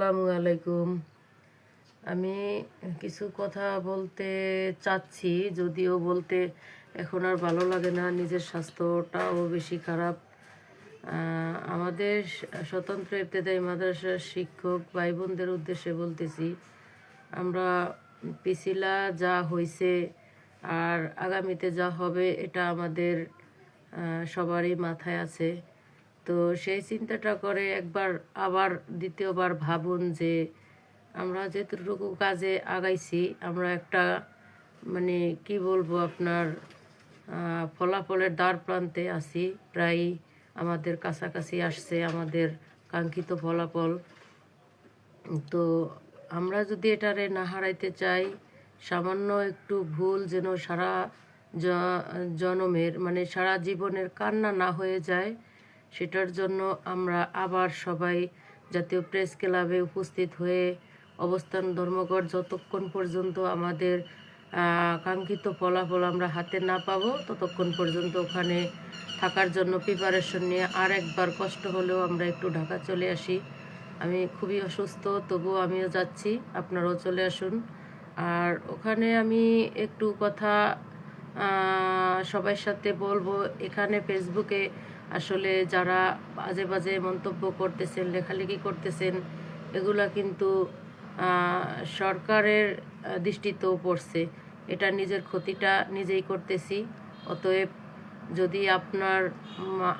আসসালামু আলাইকুম। আমি কিছু কথা বলতে চাচ্ছি, যদিও বলতে এখন আর ভালো লাগে না, নিজের স্বাস্থ্যটাও বেশি খারাপ। আমাদের স্বতন্ত্র ইবতেদায়ী মাদ্রাসার শিক্ষক ভাই বোনদের উদ্দেশ্যে বলতেছি, আমরা পিছিলা যা হয়েছে আর আগামীতে যা হবে এটা আমাদের সবারই মাথায় আছে। তো সেই চিন্তাটা করে একবার আবার দ্বিতীয়বার ভাবুন যে আমরা যেটুকু কাজে আগাইছি, আমরা একটা মানে কি বলব আপনার ফলাফলের দ্বার প্রান্তে আছি। প্রায় আমাদের কাছাকাছি আসছে আমাদের কাঙ্ক্ষিত ফলাফল। তো আমরা যদি এটারে না হারাইতে চাই, সামান্য একটু ভুল যেন সারা জনমের মানে সারা জীবনের কান্না না হয়ে যায় সেটার জন্য আমরা আবার সবাই জাতীয় প্রেস ক্লাবে উপস্থিত হয়ে অবস্থান ধর্মঘট যতক্ষণ পর্যন্ত আমাদের কাঙ্ক্ষিত ফলাফল আমরা হাতে না পাবো, ততক্ষণ পর্যন্ত ওখানে থাকার জন্য প্রিপারেশন নিয়ে আর একবার কষ্ট হলেও আমরা একটু ঢাকা চলে আসি। আমি খুবই অসুস্থ, তবুও আমিও যাচ্ছি, আপনারাও চলে আসুন। আর ওখানে আমি একটু কথা সবার সাথে বলব, এখানে ফেসবুকে আসলে যারা বাজে বাজে মন্তব্য করতেছেন, লেখালেখি করতেছেন, এগুলা কিন্তু সরকারের দৃষ্টিতেও পড়ছে। এটা নিজের ক্ষতিটা নিজেই করতেছি। অতএব যদি আপনার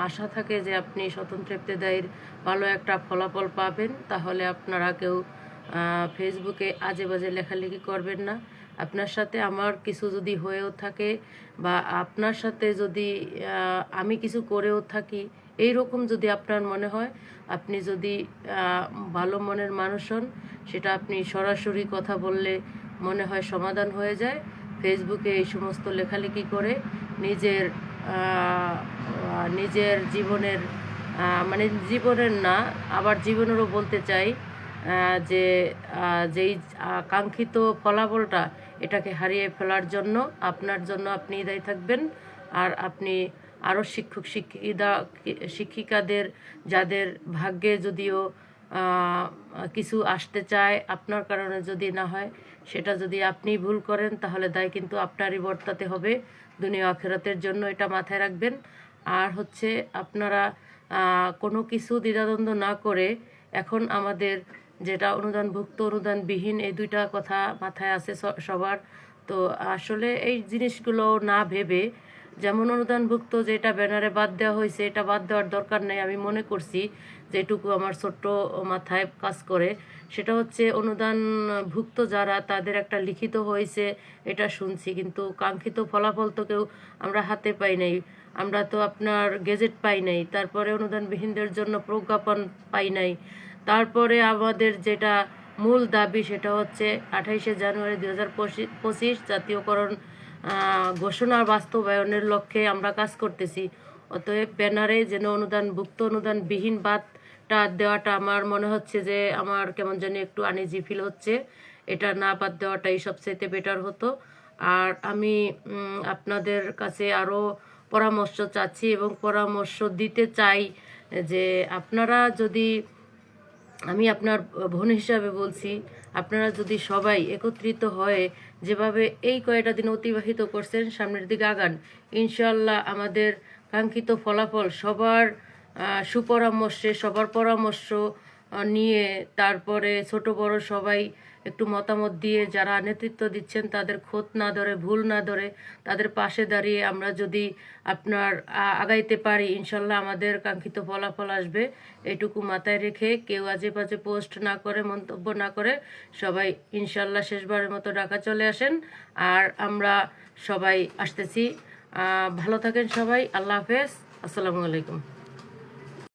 আশা থাকে যে আপনি স্বতন্ত্র ইবতেদায়ীর ভালো একটা ফলাফল পাবেন, তাহলে আপনারা কেউ ফেসবুকে আজে বাজে লেখালেখি করবেন না। আপনার সাথে আমার কিছু যদি হয়েও থাকে বা আপনার সাথে যদি আমি কিছু করেও থাকি এই রকম যদি আপনার মনে হয়, আপনি যদি ভালো মনের মানুষ হন, সেটা আপনি সরাসরি কথা বললে মনে হয় সমাধান হয়ে যায়। ফেসবুকে এই সমস্ত লেখালেখি করে নিজের নিজের জীবনের মানে জীবনের না, আবার জীবনেরও বলতে চাই যে যেই কাঙ্ক্ষিত ফলাফলটা এটাকে হারিয়ে ফেলার জন্য, আপনার জন্য আপনি দায়ী থাকবেন। আর আপনি আরও শিক্ষক, শিক্ষিকা, শিক্ষিকাদের, যাদের ভাগ্যে যদিও কিছু আসতে চায়, আপনার কারণে যদি না হয়, সেটা যদি আপনি ভুল করেন, তাহলে দায় কিন্তু আপনারই বর্তাতে হবে। দুনিয়া আখেরাতের জন্য এটা মাথায় রাখবেন। আর হচ্ছে আপনারা কোনো কিছু দ্বিধাদ্বন্দ্ব না করে এখন আমাদের যেটা অনুদানভুক্ত, অনুদানবিহীন, এই দুইটা কথা মাথায় আছে সবার। তো আসলে এই জিনিসগুলো না ভেবে যেমন অনুদানভুক্ত যেটা ব্যানারে বাদ দেওয়া হয়েছে, এটা বাদ দেওয়ার দরকার নেই। আমি মনে করছি যেটুকু আমার ছোট্ট মাথায় কাজ করে। সেটা হচ্ছে অনুদানভুক্ত যারা, তাদের একটা লিখিত হয়েছে, এটা শুনছি। কিন্তু কাঙ্ক্ষিত ফলাফল তো কেউ আমরা হাতে পাই নাই। আমরা তো আপনার গেজেট পাই নাই। তারপরে অনুদানবিহীনদের জন্য প্রজ্ঞাপন পাই নাই। তারপরে আমাদের যেটা মূল দাবি সেটা হচ্ছে আঠাইশে জানুয়ারি দুই হাজার পঁচিশ জাতীয়করণ ঘোষণার বাস্তবায়নের লক্ষ্যে আমরা কাজ করতেছি। অতএব ব্যানারে যেন অনুদানভুক্ত অনুদানবিহীন বাদটা দেওয়াটা আমার মনে হচ্ছে যে আমার কেমন জানি একটু আনিজি ফিল হচ্ছে। এটা না বাদ দেওয়াটাই সবচেয়ে বেটার হতো। আর আমি আপনাদের কাছে আরও পরামর্শ চাচ্ছি এবং পরামর্শ দিতে চাই যে আপনারা যদি আমি আপনার বোন হিসাবে বলছি, আপনারা যদি সবাই একত্রিত হয়ে যেভাবে এই কয়টা দিন অতিবাহিত করছেন, সামনের দিকে আগান। ইনশাল্লাহ আমাদের কাঙ্ক্ষিত ফলাফল সবার সুপরামর্শে, সবার পরামর্শ নিয়ে তারপরে ছোট বড় সবাই একটু মতামত দিয়ে যারা নেতৃত্ব দিচ্ছেন, তাদের খোঁত না ধরে, ভুল না ধরে তাদের পাশে দাঁড়িয়ে আমরা যদি আপনার আগাইতে পারি, ইনশাল্লাহ আমাদের কাঙ্ক্ষিত ফলাফল আসবে। এটুকু মাথায় রেখে কেউ আজে বাজে পোস্ট না করে, মন্তব্য না করে, সবাই ইনশাল্লাহ শেষবারের মতো ঢাকা চলে আসেন। আর আমরা সবাই আসতেছি। ভালো থাকেন সবাই। আল্লাহ হাফেজ। আসসালামু আলাইকুম।